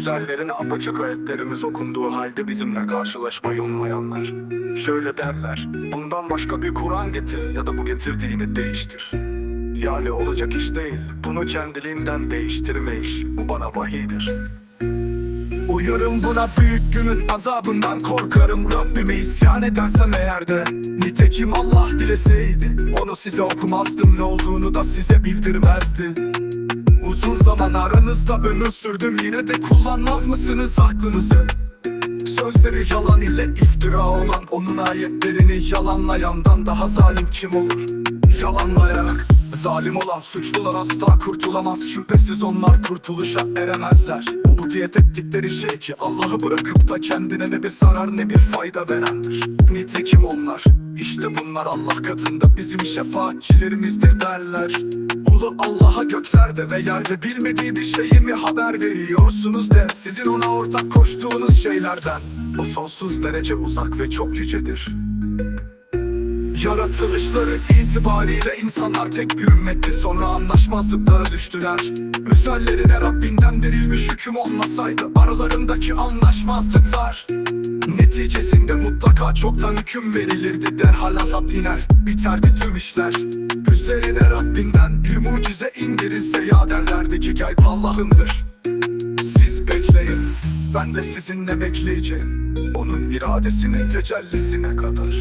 Üzerlerine apaçık ayetlerimiz okunduğu halde bizimle karşılaşmayı ummayanlar. Şöyle derler, bundan başka bir Kur'an getir ya da bu getirdiğini değiştir. Yani olacak iş değil, bunu kendiliğinden değiştirme iş, bu bana vahiydir. Uyarım buna büyük günün azabından korkarım Rabbime isyan edersem eğer de Nitekim Allah dileseydi Onu size okumazdım ne olduğunu da size bildirmezdi Uzun zaman aranızda ömür sürdüm. Yine de kullanmaz mısınız aklınızı? Sözleri yalan ile iftira olan Onun ayetlerini yalanlayandan daha zalim kim olur? Yalanlayarak Zalim olan suçlular asla kurtulamaz. Şüphesiz onlar kurtuluşa eremezler. Ubudiyet ettikleri şey ki Allah'ı bırakıp da kendine ne bir zarar ne bir fayda verendir. Nitekim onlar işte bunlar Allah katında bizim şefaatçilerimizdir derler Ulu Allah'a göklerde ve yerde bilmediği bir şeyi mi haber veriyorsunuz de? Sizin ona ortak koştuğunuz şeylerden. O sonsuz derece uzak ve çok yücedir. Yaratılışları itibariyle insanlar tek bir ümmetti. Sonra anlaşmazlıklara düştüler. Üzerlerine Rabbinden verilmiş hüküm olmasaydı aralarındaki anlaşmazlıklar Neticesinde mutlaka çoktan hüküm verilirdi. Derhal azap iner biterdi tüm işler Müjdeline Rabbinden bir mucize indirilse ya derlerdeki gayb Allah'ındır Siz bekleyin ben de sizinle bekleyeceğim. Onun iradesinin tecellisine kadar.